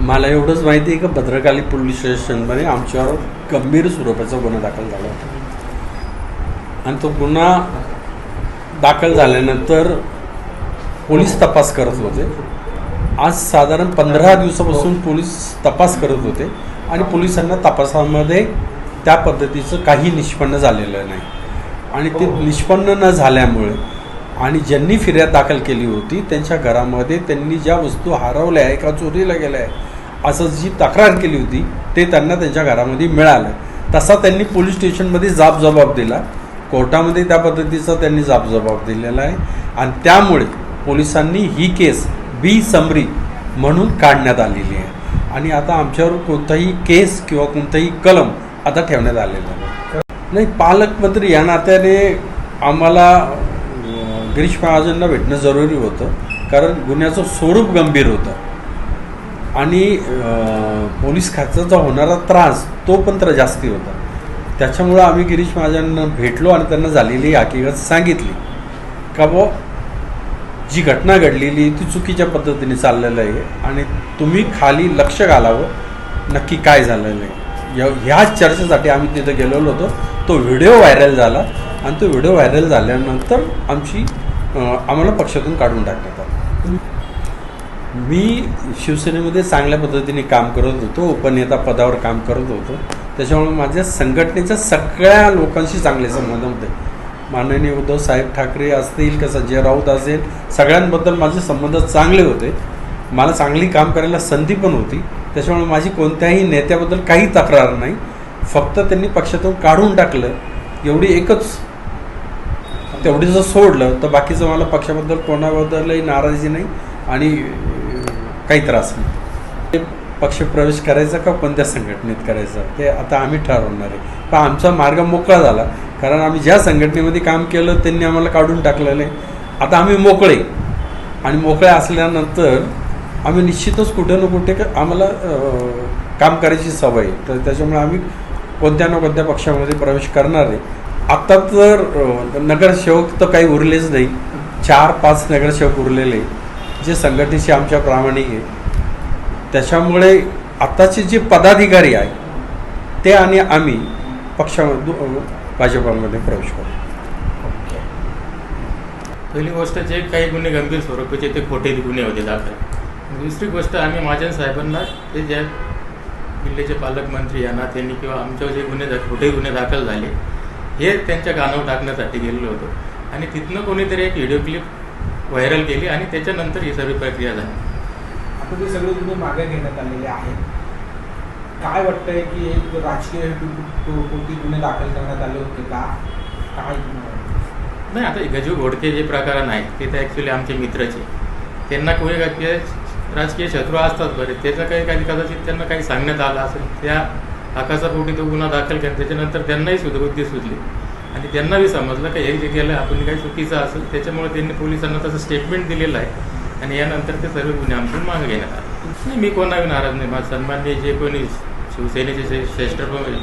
मला एवढंच माहिती आहे की भद्रकाली पोलीस स्टेशनमध्ये आमच्यावर गंभीर स्वरूपाचा गुन्हा दाखल झाला होता. आणि तो गुन्हा दाखल झाल्यानंतर पोलीस तपास करत होते. आज साधारण पंधरा दिवसापासून पोलीस तपास करत होते आणि पोलिसांना तपासामध्ये त्या पद्धतीचं काही निष्पन्न झालेलं नाही. आणि ते निष्पन्न न झाल्यामुळे आणि ज्यांनी फिर्याद दाखल केली होती त्यांच्या घरामध्ये त्यांनी ज्या वस्तू हरवल्या आहे का चोरीला गेल्या आहे असं जी तक्रार केली होती ते त्यांना त्यांच्या घरामध्ये मिळालं. तसा त्यांनी पोलीस स्टेशनमध्ये जाब जबाब दिला. कोर्टामध्ये त्या पद्धतीचा त्यांनी जाब जबाब दिलेला आहे. आणि त्यामुळे पोलिसांनी ही केस बी समरी म्हणून काढण्यात आलेली आहे. आणि आता आमच्यावर कोणताही केस किंवा कोणताही कलम आता ठेवण्यात आलेला नाही. नाही पालकमंत्री या नात्याने आम्हाला गिरीश महाजनला भेटणं जरुरी होतं. कारण गुन्ह्याचं स्वरूप गंभीर होतं. आणि पोलीस खात्याचा होणारा त्रास तो पण तर जास्ती होता. त्याच्यामुळं आम्ही गिरीश महाजनांना भेटलो आणि त्यांना झालेली हकीकत सांगितली. का बुवा जी घटना घडलेली ती चुकीच्या पद्धतीने चाललेलं आहे आणि तुम्ही खाली लक्ष घालावं नक्की काय झालेलं आहे. या ह्याच चर्चेसाठी आम्ही तिथं गेलेलो होतो. तो व्हिडिओ व्हायरल झाला आणि तो व्हिडिओ व्हायरल झाल्यानंतर आमची आम्हाला पक्षातून काढून टाकण्यात मी शिवसेनेमध्ये चांगल्या पद्धतीने काम करत होतो उपनेता पदावर काम करत होतो. त्याच्यामुळे माझ्या संघटनेच्या सगळ्या लोकांशी चांगले संबंध होते. माननीय उद्धव साहेब ठाकरे असतील का संजय राऊत असेल सगळ्यांबद्दल माझे संबंध चांगले होते. मला चांगली काम करायला संधी पण होती. त्याच्यामुळे माझी कोणत्याही नेत्याबद्दल काही तक्रार नाही. फक्त त्यांनी पक्षातून काढून टाकलं. एवढी एकच तेवढी जर सोडलं तर बाकीचं मला पक्षाबद्दल कोणाबद्दलही नाराजी नाही. आणि काही त्रास नाही. ते पक्षप्रवेश करायचा का कोणत्या संघटनेत करायचा? ते आता आम्ही ठरवणार आहे. पण आमचा मार्ग मोकळा झाला? कारण आम्ही ज्या संघटनेमध्ये काम केलं त्यांनी आम्हाला काढून टाकलेलं आहे. आता आम्ही मोकळे. आणि मोकळे असल्यानंतर आम्ही निश्चितच कुठे ना कुठे आम्हाला काम करायची सवय आहे. तर त्याच्यामुळे आम्ही कोणत्या ना कोणत्या पक्षामध्ये प्रवेश करणार आहे. आत्ता तर नगरसेवक तर काही उरलेच नाही. चार पाच नगरसेवक उरलेले. जे संघटनेशी आमच्या प्रामाणिक आहे त्याच्यामुळे आत्ताचे जे पदाधिकारी आहे ते आणि आम्ही पक्षामध्ये भाजपामध्ये प्रवेश करू. पहिली गोष्ट जे काही गुन्हे गंभीर स्वरूपाचे ते खोटे गुन्हे होते दाखल. दुसरी गोष्ट आम्ही महाजन साहेबांना ते ज्या जिल्ह्याचे पालकमंत्री यांना त्यांनी किंवा आमच्यावर जे गुन्हे खोटे गुन्हे दाखल झाले हे त्यांच्या कानावर टाकण्यासाठी गेलेलो होतो. आणि तिथनं कोणीतरी एक व्हिडिओ क्लिप व्हायरल केली आणि त्याच्यानंतर ही सर्व प्रक्रिया झाली. आता ते सगळे गुन्हे मागे घेण्यात आलेले आहेत काय वाटतंय की एक राजकीय कोणती गुन्हे दाखल करण्यात आले होते का? काय? नाही आता गजू घोडके जे प्रकरण आहे ते तर ॲक्च्युली आमचे मित्रचे त्यांना कोणी राजकीय राजकीय शत्रू असतात बरे. त्याचं काही काही कदाचित त्यांना काही सांगण्यात आलं असेल त्या हकाचा पोटी तो गुन्हा दाखल केला त्याच्यानंतर त्यांनाही सुधबुद्धी सुचली आणि त्यांनाही समजलं का हे जे केलं आपण काही चुकीचं असेल त्याच्यामुळे त्यांनी पोलिसांना तसं स्टेटमेंट दिलेलं आहे. आणि यानंतर ते सर्व गुन्हे आमच्या मागे घेण्यात आले नाही मी कोणावी नाराज नाही. माझा सन्मान्य जे कोणी शिवसेनेचे जे श्रेष्ठ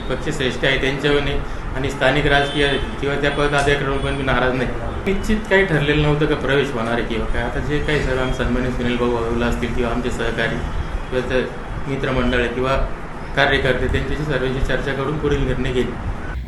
पक्ष श्रेष्ठ आहे त्यांच्यावर आणि स्थानिक राजकीय किंवा त्या पदाधिकाऱ्यांवर पण मी नाराज नाही. निश्चित काही ठरलेलं नव्हतं का प्रवेश होणार आहे किंवा काय. आता जे काही सर्व आम्ही सन्मान्य सुनील भाऊ अवला असतील किंवा आमचे सहकारी किंवा मित्रमंडळ किंवा कार्यकर्ते त्यांच्याशी सर्वांची चर्चा करून पुढील निर्णय घेईल.